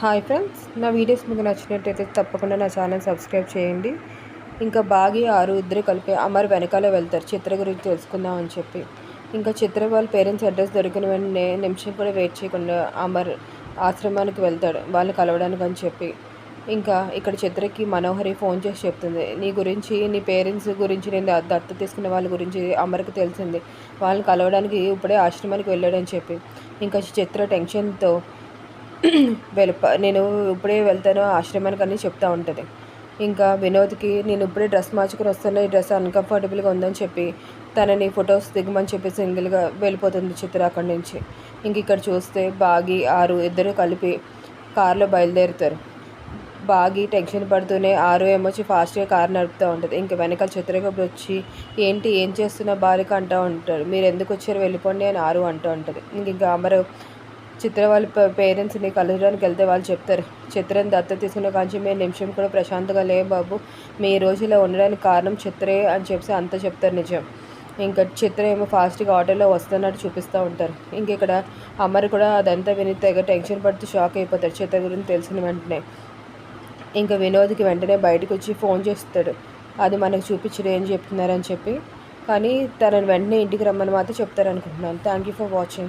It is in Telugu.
హాయ్ ఫ్రెండ్స్ నా వీడియోస్ మీకు నచ్చినట్టయితే తప్పకుండా నా ఛానల్ సబ్స్క్రైబ్ చేయండి. ఇంకా బాగి ఆరు ఇద్దరు కలిపి అమర్ వెనకాల వెళ్తారు. చిత్ర గురించి తెలుసుకుందాం అని చెప్పి. ఇంకా చిత్ర వాళ్ళ పేరెంట్స్ అడ్రస్ దొరికిన వెంటనే నిమిషం కూడా వెయిట్ చేయకుండా అమర్ ఆశ్రమానికి వెళ్తాడు. వాళ్ళని కలవడానికి అని చెప్పి. ఇంకా ఇక్కడ చిత్రకి మనోహరి ఫోన్ చేసి చెప్తుంది. నీ గురించి నీ పేరెంట్స్ గురించి నేను దత్త తీసుకున్న వాళ్ళ గురించి అమర్కి తెలిసింది. వాళ్ళని కలవడానికి ఇప్పుడే ఆశ్రమానికి వెళ్ళాడని చెప్పి. ఇంకా చిత్ర టెన్షన్తో వెళ్ళిపో నేను ఇప్పుడే వెళ్తాను ఆశ్రమానికి అని చెప్తూ ఉంటుంది. ఇంకా వినోద్కి నేను ఇప్పుడే డ్రెస్ మార్చుకుని వస్తాను ఈ డ్రెస్ అన్కంఫర్టబుల్గా ఉందని చెప్పి తనని ఫొటోస్ దిగమని చెప్పి సింగిల్గా వెళ్ళిపోతుంది చిత్ర అక్కడి నుంచి. ఇంక ఇక్కడ చూస్తే బాగి ఆరు ఇద్దరు కలిపి కారులో బయలుదేరుతారు. బాగి టెన్షన్ పడుతూనే ఆరు ఏమొచ్చి ఫాస్ట్గా కారు నడుపుతూ ఉంటుంది. ఇంక వెనకాల చిత్రకప్పుడు వచ్చి ఏంటి ఏం చేస్తున్నా బాలిక? అంటూ ఉంటారు. మీరు ఎందుకు వచ్చారు? వెళ్ళిపోండి అని ఆరు అంటూ ఉంటుంది. ఇంక ఇంకా అమరు చిత్ర వాళ్ళ పేరెంట్స్ని కలవడానికి వెళ్తే వాళ్ళు చెప్తారు. చిత్రని దత్త తీసుకున్న కాంచి మేము నిమిషం కూడా ప్రశాంతంగా లే బాబు. మీ రోజు ఇలా ఉండడానికి కారణం చిత్రే అని చెప్పి అంత చెప్తారు నిజం. ఇంకా చిత్ర ఏమో ఫాస్ట్గా ఆటోలో వస్తున్నట్టు చూపిస్తూ ఉంటారు. ఇంక ఇక్కడ అమర్ కూడా అదంతా విని తెగ టెన్షన్ పడుతూ షాక్ అయిపోతారు చిత్ర గురించి తెలిసిన వెంటనే. ఇంకా వినోద్కి వెంటనే బయటకు వచ్చి ఫోన్ చేస్తాడు. అది మనకు చూపించడం ఏం చెప్తున్నారని చెప్పి. కానీ తనని వెంటనే ఇంటికి రమ్మని మాత్రం చెప్తారనుకుంటున్నాను. Thank you for watching